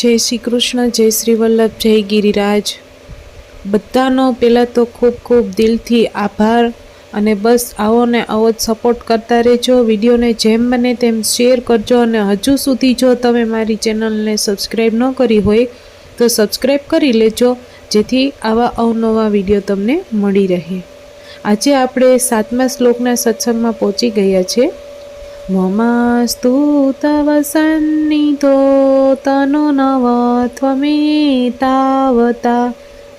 જય શ્રી કૃષ્ણ, જય શ્રી વલ્લભ, જય ગિરિરાજ. બધાનો પહેલાં તો ખૂબ ખૂબ દિલથી આભાર અને બસ આવો ને આવો જ સપોર્ટ કરતા રહેજો. વિડીયોને જેમ બને તેમ શેર કરજો અને હજુ સુધી જો તમે મારી ચેનલને સબસ્ક્રાઈબ ન કરી હોય, તો સબસ્ક્રાઈબ કરી લેજો, જેથી આવા અવનવા વીડિયો તમને મળી રહે. આજે આપણે સાતમા શ્લોકના સત્સંગમાં પહોંચી ગયા છે ममास्तु तव सन्नितो तनुनव त्वमे तावता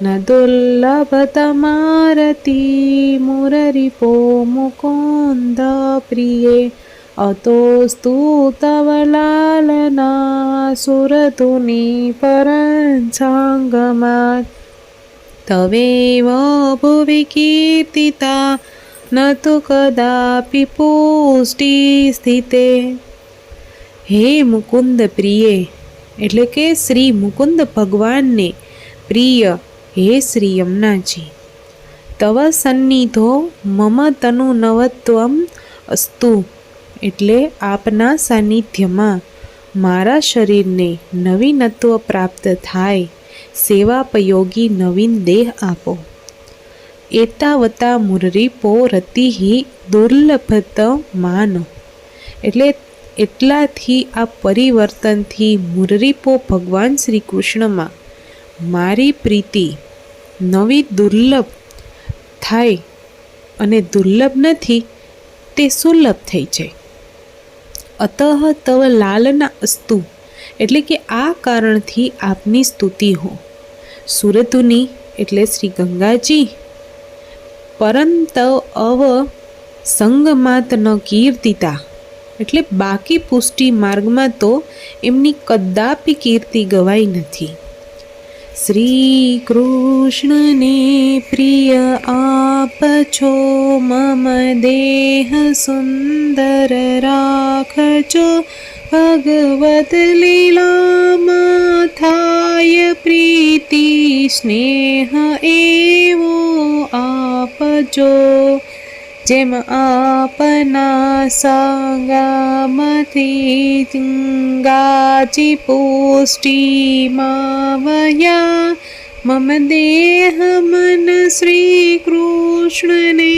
न दुर्लभतमारती मुररिपो मुकुन्द प्रिये अतो तव लालना सुरतु परञ्चाङ्गमात्। तवेव भुवि कीर्तिता ન તો કદાપि પુષ્ટિ સ્થિતે હે મુકુંદ પ્રિયે એટલે કે શ્રી મુકુંદ ભગવાનને પ્રિય હે શ્રી યમુનાજી, તવ સન્નિધો મમ તનુ નવત્વમ અસ્તુ, એટલે આપના સાનિધ્યમાં મારા શરીરને નવીનત્વ પ્રાપ્ત થાય, સેવાપયોગી નવીન દેહ આપો. એતાવતા મુરરીપો રતિહી દુર્લભત માન. એટલે એટલાથી આ પરિવર્તનથી મુરરીપો ભગવાન શ્રી કૃષ્ણમાં મારી પ્રીતિ, નવી દુર્લભ થાય અને દુર્લભ નથી, તે સુલભ થઈ જાય. અતઃ તવ લાલના અસ્તુ, એટલે કે આ કારણથી આપની સ્તુતિ હો. સુરતુની, એટલે શ્રી ગંગાજી પરંત અવ સંગમાત ન કીર્તિતા. એટલે બાકી પુષ્ટિ માર્ગમાં તો એમની કદાપી કીર્તિ ગવાઈ નથી. શ્રી કૃષ્ણને પ્રિય આપ છો, મમ દેહ સુંદર રાખજો. ભગવત લીલામાં થાય પ્રીતિ સ્નેહ એવો આપજો જેમ આપના સંગામથી ચિંગાજી પુષ્ટિમાં વયા મમ દેહ મન શ્રી કૃષ્ણને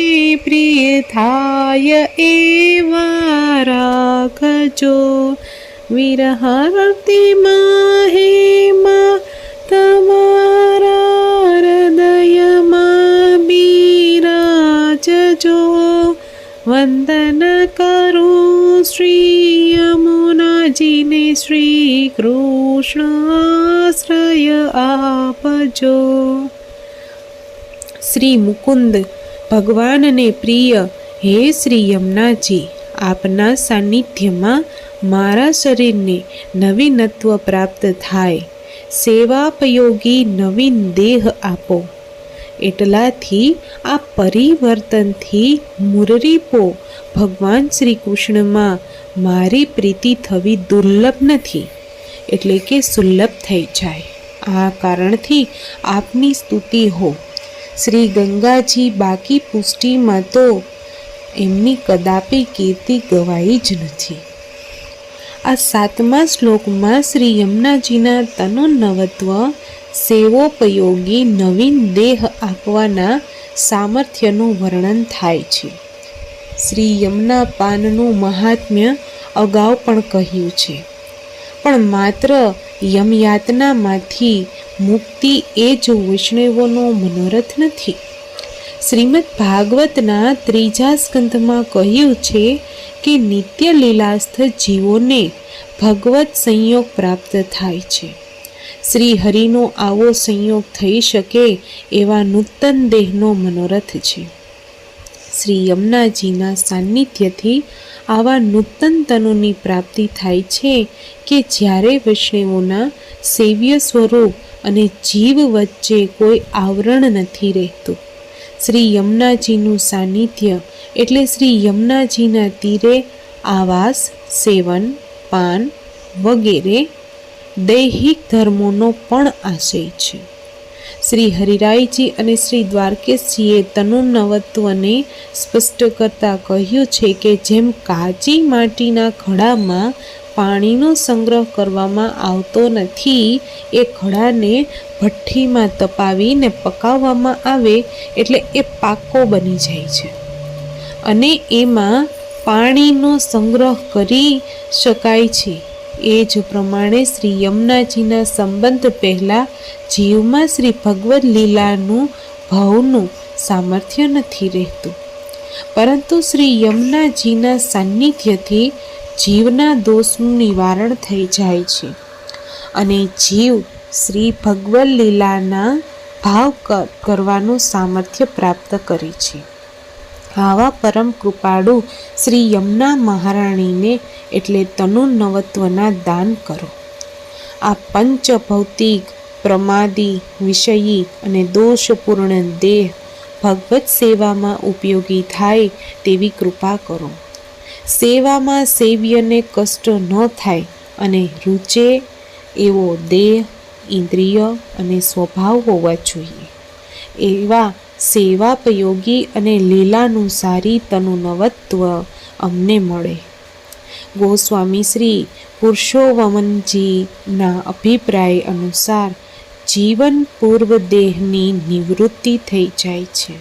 પ્રિય થાય એવા રાખજો વિરહરતિમાં હેમાં તમારા હૃદયમાં બિરાજજો વંદન કરું શ્રી યમુનાજીને શ્રી કૃષ્ણ આશ્રય આપજો. શ્રી મુકુંદ ભગવાનને પ્રિય, હે શ્રી યમુનાજી, આપના સાનિધ્યમાં મારા શરીરને નવીનત્વ પ્રાપ્ત થાય. સેવાપયોગી નવીન દેહ આપો. એટલાથી આ પરિવર્તનથી મુરરીપો ભગવાન શ્રી કૃષ્ણમાં મારી પ્રીતિ થવી દુર્લભ નથી, એટલે કે સુલભ થઈ જાય. આ કારણથી આપની સ્તુતિ હો. શ્રી ગંગાજી બાકી પુષ્ટિમાં તો એમની કદાપી કીર્તિ ગવાઈ જ નથી. આ સાતમા શ્લોકમાં શ્રી યમુનાજીના તનોન્નવત્વ સેવોપયોગી નવીન દેહ આપવાના સામર્થ્યનું વર્ણન થાય છે. શ્રી યમુના પાનનું મહાત્મ્ય અગાઉ પણ કહ્યું છે. પણ માત્ર યમયાતનામાંથી મુક્તિ એ જ વૈષ્ણવોનો મનોરથ નથી. શ્રીમદ ભાગવતના ત્રીજા સ્કંધમાં કહ્યું છે કે નિત્ય લીલાસ્થ જીવોને ભગવત સંયોગ પ્રાપ્ત થાય છે. શ્રી હરિનો આવો સંયોગ થઈ શકે એવા નૂતન દેહનો મનોરથ છે. શ્રી યમુનાજીના સાનિધ્યથી આવા નૂતન તનુની પ્રાપ્તિ થાય છે કે જ્યારે વૈષ્ણવોના સેવ્ય સ્વરૂપ અને જીવ વચ્ચે કોઈ આવરણ નથી રહેતું. શ્રી યમુનાજીનું સાનિધ્ય એટલે શ્રી યમુનાજીના તીરે આવાસ, સેવન, પાન વગેરે દૈહિક ધર્મોનો પણ આશય છે. શ્રી હરિરાયજી અને શ્રી દ્વારકેશજીએ તનુનવત્વને સ્પષ્ટ કરતા કહ્યું છે કે જેમ કાચી માટીના ઘડામાં પાણીનો સંગ્રહ કરવામાં આવતો નથી, એ ઘડાને ભઠ્ઠીમાં તપાવીને પકાવવામાં આવે એટલે એ પાકો બની જાય છે. અને એમાં પાણીનો સંગ્રહ કરી શકાય છે. એ જ પ્રમાણે શ્રી યમુનાજીના સંબંધ પહેલાં જીવમાં શ્રી ભગવદ્ લીલાનું ભાવનું સામર્થ્ય નથી રહેતું. પરંતુ શ્રી યમુનાજીના સાન્નિધ્યથી જીવના દોષનું નિવારણ થઈ જાય છે. અને જીવ શ્રી ભગવદ લીલાના ભાવ કરવાનું સામર્થ્ય પ્રાપ્ત કરે છે. આવા પરમ કૃપાળુ શ્રી યમુના મહારાણીને એટલે તનુ નવત્વના દાન કરો. આ પંચ ભૌતિક પ્રમાદી વિષયી અને દોષપૂર્ણ દેહ ભગવત સેવામાં ઉપયોગી થાય તેવી કૃપા કરો. સેવામાં સેવ્યને કષ્ટ ન થાય અને રૂચે એવો દેહ, ઇન્દ્રિય અને સ્વભાવ હોવા જોઈએ. એવા સેવાપયોગી અને લીલાનુસારી તનુ નવત્વ અમને મળે. ગોસ્વામી શ્રી પુરુષોવમનજીના અભિપ્રાય અનુસાર જીવન પૂર્વ દેહની નિવૃત્તિ થઈ જાય છે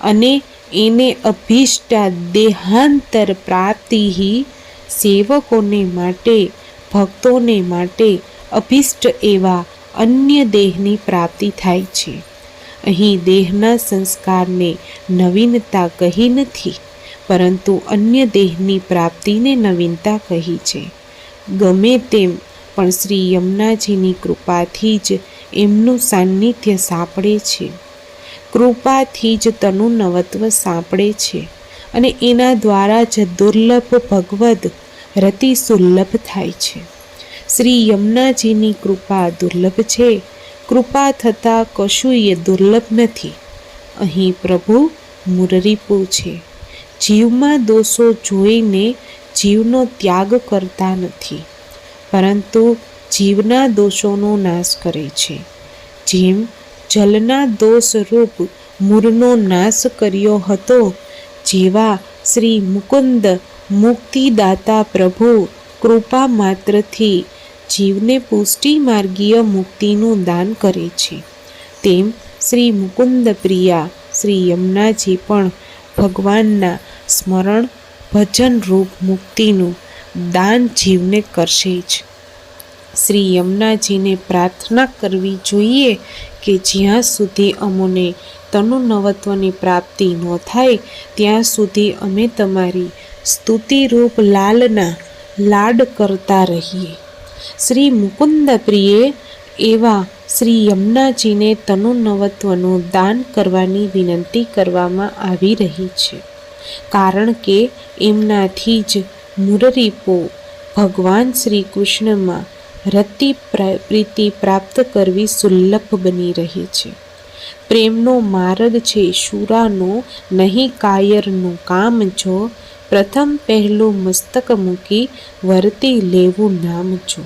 અને એને અભિષ્ટા દેહાંતર પ્રાપ્તિ સેવકોને માટે, ભક્તોને માટે અભિષ્ટ એવા અન્ય દેહની પ્રાપ્તિ થાય છે. અહીં દેહના સંસ્કારને નવીનતા કહી નથી, પરંતુ અન્ય દેહની પ્રાપ્તિને નવીનતા કહી છે. ગમે તેમ, પણ શ્રી યમુનાજીની કૃપાથી જ એમનું સાન્નિધ્ય સાંપડે છે. કૃપાથી જ તનું નવત્વ સાંપડે છે અને એના દ્વારા જ દુર્લભ ભગવદ રતિ સુલભ થાય છે. શ્રી યમુનાજીની કૃપા દુર્લભ છે કૃપા થતાં કશું એ દુર્લભ નથી. અહીં પ્રભુ મુરરીપુ છે જીવમાં દોષો જોઈને જીવનો ત્યાગ કરતા નથી, પરંતુ જીવના દોષોનો નાશ કરે છે. જેમ જલના દોષરૂપ મૂરનો નાશ કર્યો હતો, જેવા શ્રી મુકુંદ મુક્તિદાતા પ્રભુ કૃપા માત્રથી જીવને પુષ્ટિ માર્ગીય મુક્તિનું દાન કરે છે. તેમ શ્રી મુકુંદ પ્રિયા શ્રી યમુનાજી પણ ભગવાનના સ્મરણ ભજન રૂપ મુક્તિનું દાન જીવને કરશે જ. શ્રી યમુનાજીને પ્રાર્થના કરવી જોઈએ કે જ્યાં સુધી અમોને તનુ નવત્વની પ્રાપ્તિ ન થાય, ત્યાં સુધી અમે તમારી સ્તુતિરૂપ લાલના લાડ કરતા રહીએ. શ્રી મુકુંદ પ્રિયે એવા શ્રી યમુનાજીને તનુ નવત્વનું દાન કરવાની વિનંતી કરવામાં આવી રહી છે. કારણ કે એમનાથી જ મુરરીપો ભગવાન શ્રી કૃષ્ણમાં રતિ પ્રીતિ પ્રાપ્ત કરવી સુલભ બની રહી છે. પ્રેમનો માર્ગ છે, શુરાનો નહીં, કાયરનું કામ જો પ્રથમ પહેલું મસ્તક મૂકી વર્તી લેવું નામ જો.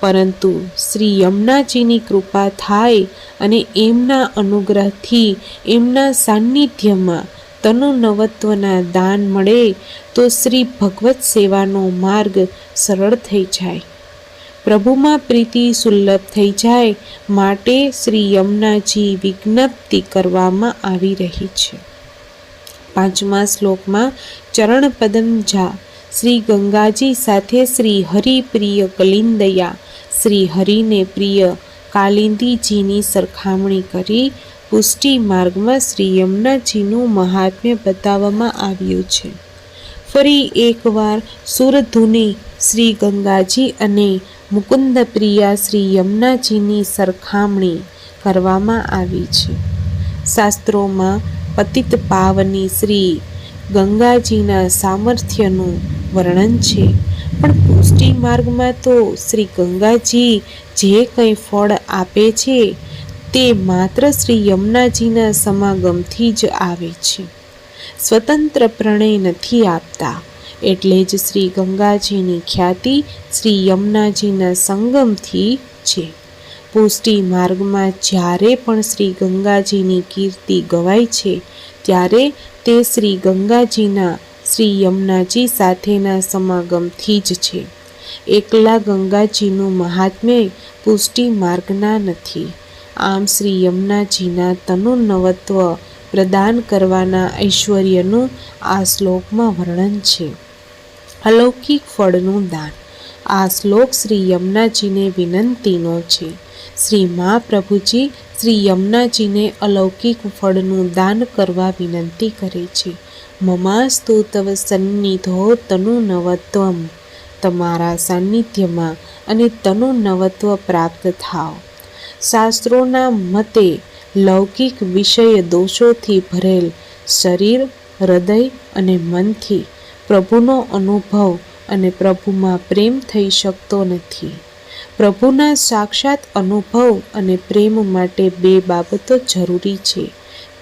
પરંતુ શ્રી યમુનાજીની કૃપા થાય અને એમના અનુગ્રહથી એમના સાનિધ્યમાં તનુ નવત્વના દાન મળે, તો શ્રી ભગવત સેવાનો માર્ગ સરળ થઈ જાય. પ્રભુમાં પ્રીતિ સુલભ થઈ જાય, માટે શ્રી યમુનાજી વિજ્ઞપ્તિ કરવામાં આવી રહી છે. પાંચમા શ્લોકમાં ચરણ પદમ શ્રી ગંગાજી સાથે શ્રી હરિપ્રિય કલિંદયા. શ્રી હરિને પ્રિય કાલિંદીજીની સરખામણી કરી પુષ્ટિ માર્ગમાં શ્રી યમુનાજીનું મહાત્મ્ય બતાવવામાં આવ્યું છે. ફરી એકવાર સુરધુની, શ્રી ગંગાજી અને મુકુંદ પ્રિયા શ્રી યમુનાજીની સરખામણી કરવામાં આવી છે. શાસ્ત્રોમાં પતિત પાવની શ્રી ગંગાજીના સામર્થ્યનું વર્ણન છે. પણ પુષ્ટિ માર્ગમાં તો શ્રી ગંગાજી જે કંઈ ફળ આપે છે, તે માત્ર શ્રી યમુનાજીના સમાગમથી જ આવે છે. સ્વતંત્ર પ્રણય નથી આપતા. એટલે જ શ્રી ગંગાજીની ખ્યાતિ શ્રી યમુનાજીના સંગમથી છે. પુષ્ટિ માર્ગમાં જ્યારે પણ શ્રી ગંગાજીની કીર્તિ ગવાય છે, ત્યારે તે શ્રી ગંગાજીના શ્રી યમુનાજી સાથેના સમાગમથી જ છે. એકલા ગંગાજીનું મહાત્મ્ય પુષ્ટિ માર્ગના નથી. આમ શ્રી યમુનાજીના તનુ નવત્વ પ્રદાન કરવાના ઐશ્વર્યનું આ શ્લોકમાં વર્ણન છે. અલૌકિક ફળનું દાન. આ શ્લોક શ્રી યમુનાજીને વિનંતીનો છે. શ્રી મહાપ્રભુજી શ્રી યમુનાજીને અલૌકિક ફળનું દાન કરવા વિનંતી કરે છે. મમાસ્તુ તવ સન્નિધો તનુ નવત્વમ. તમારા સાનિધ્યમાં અને તનુ નવત્વ પ્રાપ્ત થાવ. શાસ્ત્રોના મતે લૌકિક વિષય દોષોથી ભરેલ શરીર, હૃદય અને મનથી પ્રભુનો અનુભવ અને પ્રભુમાં પ્રેમ થઈ શકતો નથી. પ્રભુના સાક્ષાત અનુભવ અને પ્રેમ માટે બે બાબતો જરૂરી છે.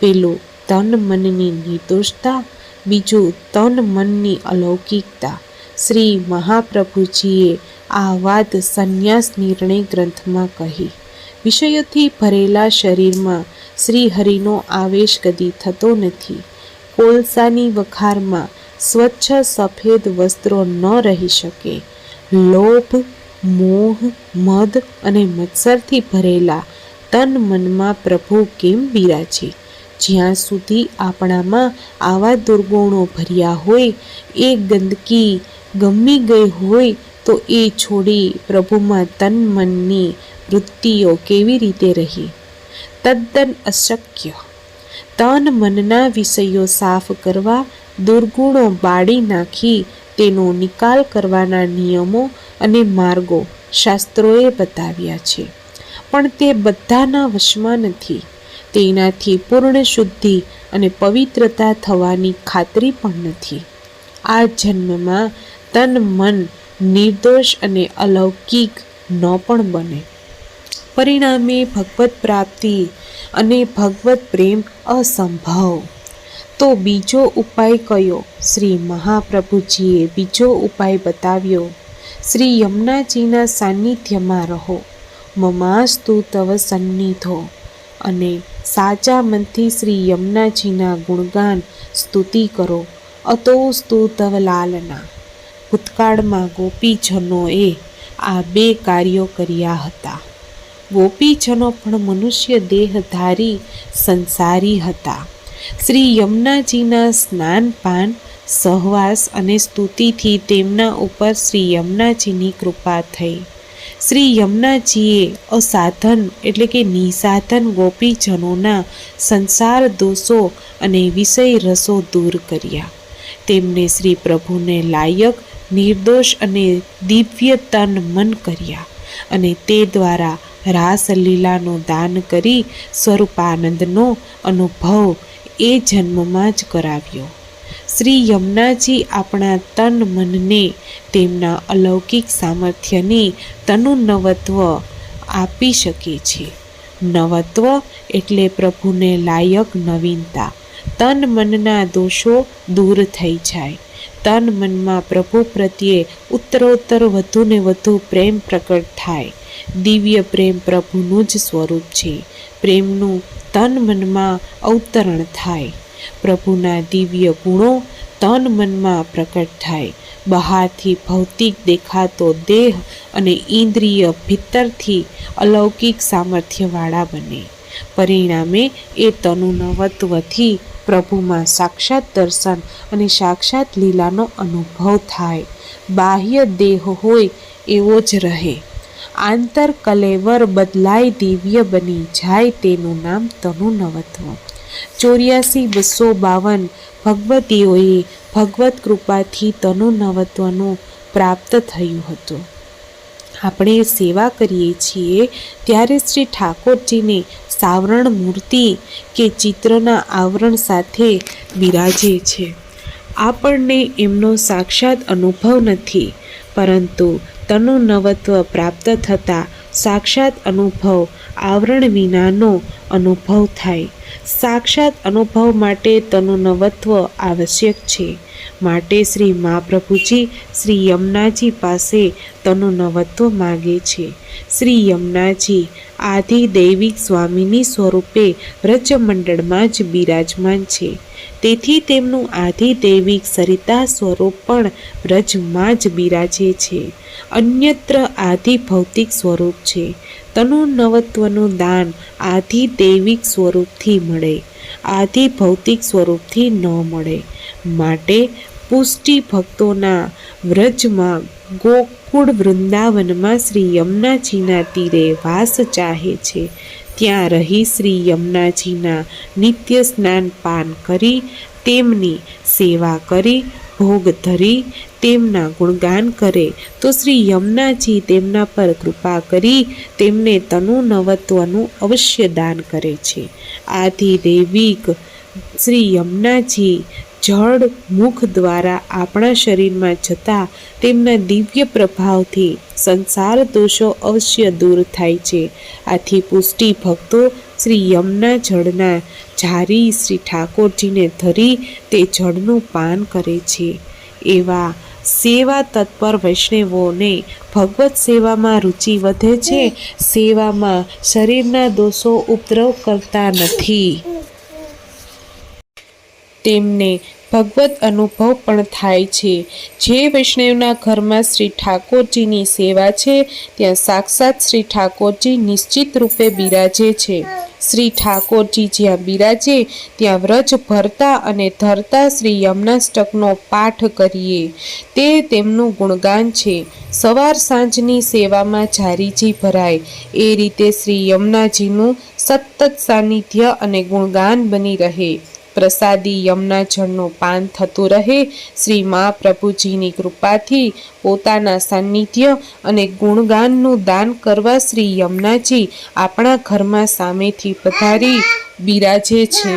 પેલું, તન મનની નિર્દોષતા. બીજું, તન મનની અલૌકિકતા. શ્રી મહાપ્રભુજીએ આ વાત સંન્યાસ નિર્ણય ગ્રંથમાં કહી. વિષયોથી ભરેલા શરીરમાં શ્રીહરિનો આવેશ કદી થતો નથી. કોલસાની વખારમાં સ્વચ્છ સફેદ વસ્ત્રો ન રહી શકે. લોભ મોહ, મદ અને મત્સરથી ભરેલા તન મનમાં પ્રભુ કેમ બિરાજે જ્યાં સુધી આપણામાં આવા દુર્ગુણો ભર્યા હોય, એ ગંદકી ગમી ગઈ હોય, તો એ છોડી પ્રભુમાં તન મનની વૃત્તિઓ કેવી રીતે રહી? તદ્દન અશક્ય. તન મનના વિષયો સાફ કરવા, દુર્ગુણો બાળી નાખી તેનો નિકાલ કરવાના નિયમો અને માર્ગો શાસ્ત્રોએ બતાવ્યા છે. પણ તે બધાના વશમાં નથી. તેનાથી પૂર્ણ શુદ્ધિ અને પવિત્રતા થવાની ખાતરી પણ નથી. આ જન્મમાં તન, મન, નિર્દોષ અને અલૌકિક ન પણ બને. પરિણામે ભગવત પ્રાપ્તિ અને ભગવત પ્રેમ અસંભવ. તો બીજો ઉપાય કયો? શ્રી મહાપ્રભુજીએ બીજો ઉપાય બતાવ્યો. શ્રી યમુનાજીના સાનિધ્યમાં રહો. મમાસ્તુ તવ સન્નિધો અને સાચા મનથી શ્રી યમુનાજીના ગુણગાન સ્તુતિ કરો. અતો તવ લાલના. ભૂતકાળમાં ગોપીજનોએ આ બે કાર્યો કર્યા હતા. ગોપીજનો પણ મનુષ્ય દેહધારી સંસારી હતા. શ્રી યમુનાજીના સ્નાનપાન સહવાસ અને સ્તુતિથી તેમના ઉપર શ્રી યમુનાજીની કૃપા થઈ. શ્રી યમુનાજીએ અસાધન એટલે કે નિસાધન ગોપીજનોના સંસાર દોષો અને વિષય રસો દૂર કર્યા. તેમને શ્રી પ્રભુને લાયક, નિર્દોષ અને દિવ્ય તન મન કર્યા અને તે દ્વારા રાસલીલાનું દાન કરી સ્વરૂપાનંદનો અનુભવ એ જન્મમાં જ કરાવ્યો. શ્રી યમુનાજી આપણા તન મનને તેમના અલૌકિક સામર્થ્યની તનુ નવત્વ આપી શકે છે. નવત્વ એટલે પ્રભુને લાયક નવીનતા. તન મનના દોષો દૂર થઈ જાય. તન મનમાં પ્રભુ પ્રત્યે ઉત્તરોત્તર વધુને વધુ પ્રેમ પ્રકટ થાય. દિવ્ય પ્રેમ પ્રભુનું જ સ્વરૂપ છે. પ્રેમનું તન મનમાં અવતરણ થાય. પ્રભુના દિવ્ય ગુણો તન મનમાં પ્રકટ થાય. બહારથી ભૌતિક દેખાતો દેહ અને ઇન્દ્રિય ભીતરથી અલૌકિક સામર્થ્યવાળા બને. પરિણામે એ તનુનવત્વથી પ્રભુમાં સાક્ષાત દર્શન અને સાક્ષાત લીલાનો અનુભવ થાય. બાહ્ય દેહ હોય એવો જ રહે. આંતર કલેવર બદલાય દિવ્ય બની જાય તેનું નામ તનુ નવત્વ. ચોર્યાસી બસો બાવન ભગવતીઓએ ભગવત કૃપાથી તનુ નવત્વનું પ્રાપ્ત થયું હતું. આપણે સેવા કરીએ છીએ ત્યારે શ્રી ઠાકોરજીને સાવરણ મૂર્તિ કે ચિત્રના આવરણ સાથે બિરાજે છે. આપણને એમનો સાક્ષાત અનુભવ નથી. પરંતુ તનુ નવત્વ પ્રાપ્ત થતાં સાક્ષાત અનુભવ આવરણ વિનાનો અનુભવ થાય. સાક્ષાત અનુભવ માટે તનુ નવત્વ આવશ્યક છે. માટે શ્રી મહાપ્રભુજી શ્રી યમુનાજી પાસે તનું નવત્વ માગે છે. શ્રી યમુનાજી આદિ દૈવિક સ્વામીની સ્વરૂપે વ્રજમંડળમાં જ બિરાજમાન છે. તેથી તેમનું આદિ દૈવિક સરિતા સ્વરૂપ પણ વ્રજમાં જ બિરાજે છે. અન્યત્ર આદિ ભૌતિક સ્વરૂપ છે. તનુ નવત્વનું દાન આદિ દૈવિક સ્વરૂપથી મળે. આદિ ભૌતિક સ્વરૂપથી ન મળે. માટે પુષ્ટિ ભક્તોના વ્રજમાં ગોકુળ વૃંદાવનમાં શ્રી યમુનાજીના તીરે વાસ ચાહે છે. ત્યાં રહી શ્રી યમુનાજીના નિત્ય સ્નાન પાન કરી, તેમની સેવા કરી, ભોગ ધરી, તેમના ગુણગાન કરે. તો શ્રી યમુનાજી તેમના પર કૃપા કરી તેમને તનુ નવત્વનું અવશ્ય દાન કરે છે. આથી દૈવિક શ્રી યમુનાજી જળ મુખ દ્વારા આપણા શરીરમાં જતા તેમના દિવ્ય પ્રભાવથી સંસાર દોષો અવશ્ય દૂર થાય છે. આથી પુષ્ટિ ભક્તો શ્રી યમના જળના જારી શ્રી ઠાકોરજીને ધરી તે જળનું પાન કરે છે. એવા સેવા તત્પર વૈષ્ણવોને ભગવત સેવામાં રુચિ વધે છે. સેવામાં શરીરના દોષો ઉપદ્રવ કરતા નથી. તેમને ભગવત અનુભવ પણ થાય છે. જે વૈષ્ણવના ઘરમાં શ્રી ઠાકોરજીની સેવા છે, ત્યાં સાક્ષાત શ્રી ઠાકોરજી નિશ્ચિત રૂપે બિરાજે છે. શ્રી ઠાકોરજી જ્યાં બિરાજે, ત્યાં વ્રજ ભરતા અને ધરતા શ્રી યમનાષ્ટકનો પાઠ કરીએ. તે તેમનું ગુણગાન છે. સવાર સાંજની સેવામાં જારીજી ભરાય. એ રીતે શ્રી યમુનાજીનું સતત સાનિધ્ય અને ગુણગાન બની રહે. પ્રસાદી યમુના જળનું પાન થતું રહે, શ્રી મહાપ્રભુજીની કૃપાથી પોતાના સાનિધ્ય અને ગુણગાનનું દાન કરવા શ્રી યમુનાજી આપણા ઘરમાં સામેથી પધારી બિરાજે છે.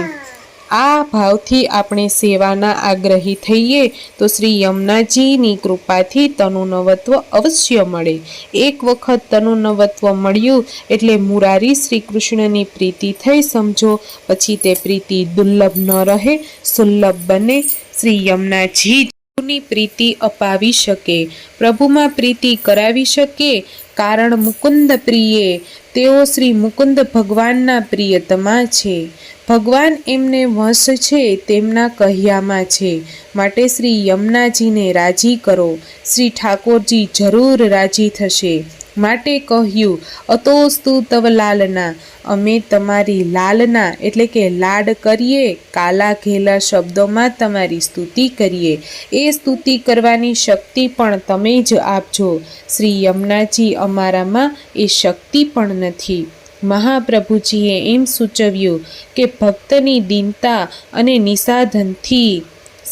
આ ભાવથી આપણે સેવાના આગ્રહી થઈએ તો શ્રી યમુનાજીની કૃપાથી તનુનવત્વ અવશ્ય મળે. એક વખત તનુનવત્વ મળ્યું એટલે મુરારી શ્રી કૃષ્ણની પ્રીતિ થઈ સમજો. પછી તે પ્રીતિ દુર્લભ ન રહે, સુલભ બને. શ્રી યમુનાજી ની પ્રીતિ અપાવી શકે, પ્રભુમાં પ્રીતિ કરાવી શકે, કારણ મુકુંદ પ્રિયે, તેઓ શ્રી મુકુંદ ભગવાનના પ્રિયતમા છે. ભગવાન એમને વંશ છે, તેમના કહ્યામાં છે. માટે શ્રી યમુનાજીને રાજી કરો. શ્રી ઠાકોરજી જરૂર રાજી થશે. માટે કહ્યું અતોસ્તુ તવ લાલના અમે તમારી લાલના, એટલે કે લાડ કરીએ, કાલા ઘેલા શબ્દોમાં તમારી સ્તુતિ કરીએ. એ સ્તુતિ કરવાની શક્તિ પણ તમે જ આપજો. શ્રી યમુનાજી અમારામાં એ શક્તિ પણ નથી. મહાપ્રભુજીએ એમ સૂચવ્યું કે ભક્તની દીનતા અને નિસાધનથી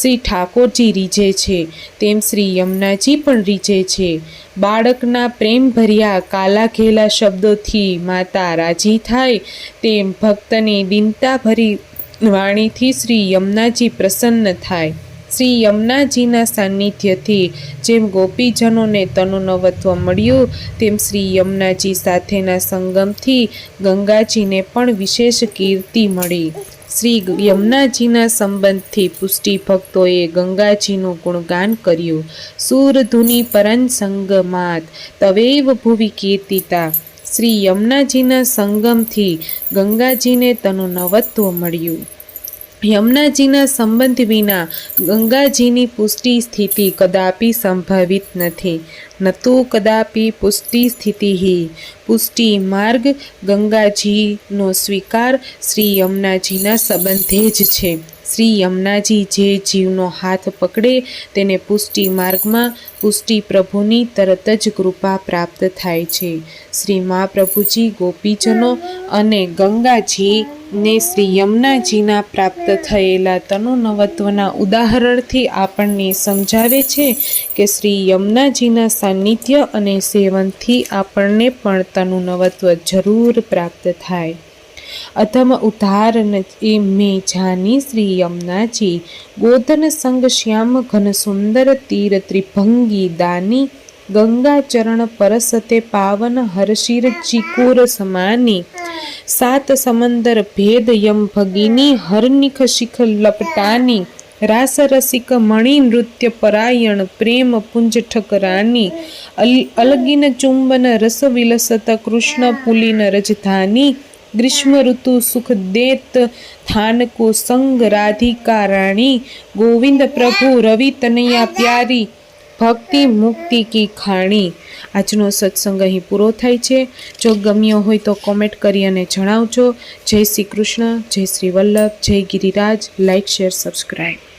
શ્રી ઠાકોરજી રીઝે છે. તેમ શ્રી યમુનાજી પણ રીઝે છે. બાળકના પ્રેમભર્યા કાલાઘેલા કાલા ઘેલા શબ્દોથી માતા રાજી થાય તેમ ભક્તની દિનતાભરી વાણીથી શ્રી યમુનાજી પ્રસન્ન થાય. શ્રી યમુનાજીના સાનિધ્યથી જેમ ગોપીજનોને તનુનવત્વ મળ્યું, તેમ શ્રી યમુનાજી સાથેના સંગમથી ગંગાજીને પણ વિશેષ કીર્તિ મળી. શ્રી યમુનાજીના સંબંધથી પુષ્ટિ ભક્તોએ ગંગાજીનું ગુણગાન કર્યું. સૂરધુની પરન સંગમાત, તવૈવ ભુવિ કીર્તિતા. શ્રી યમુનાજીના સંગમથી ગંગાજીને તનું નવત્વ મળ્યું. યમુનાજીના સંબંધ વિના ગંગાજીની પુષ્ટિ સ્થિતિ કદાપી સંભવિત નથી. નતુ કદાપી પુષ્ટિ સ્થિતિ પુષ્ટિ માર્ગ ગંગાજીનો સ્વીકાર શ્રી યમુનાજીના સંબંધે જ છે. શ્રી યમુનાજી જે જીવનો હાથ પકડે તેને પુષ્ટિ માર્ગમાં પુષ્ટિ પ્રભુની તરત જ કૃપા પ્રાપ્ત થાય છે. શ્રી મહાપ્રભુજી ગોપીજનો અને ગંગાજી ને શ્રી યમુનાજીના પ્રાપ્ત થયેલા તનુનવત્વના ઉદાહરણથી આપણને સમજાવે છે કે શ્રી યમુનાજીના સાનિધ્ય અને સેવનથી આપણને પણ તનુનવત્વ જરૂર પ્રાપ્ત થાય. અધમ ઉદાહરણ એ મેં જાની શ્રી યમુનાજી, ગોધન સંગ શ્યામ ઘન સુંદર તીર ત્રિભંગી દાની, ગંગા ચરણ પરસતે પાવન હર્ષિર ચિકુર સમાની સાત સમંદર ભેદ યમ ભગીની, હરનિખ શિખ લપટાની રાસ રસિક મણિ નૃત્ય પરાયણ, પ્રેમ પુંજ ઠકરાની અલ, અલગીન ચુંબન રસ વિલસત કૃષ્ણ પુલિન રજધાની, ગ્રીષ્મ ઋતુ સુખ દેત થાનકો સંગ રાધિકા રાણી, ગોવિંદ પ્રભુ રવિ તનૈયા પ્યારી, ભક્તિ મુક્તિ કી ખાણી. આજનો સત્સંગ અહીં પૂરો થાય છે. જો ગમ્યો હોય તો કોમેન્ટ કરી અને જણાવજો. જય શ્રી કૃષ્ણ, જય શ્રી વલ્લભ, જય ગિરિરાજ. Like share subscribe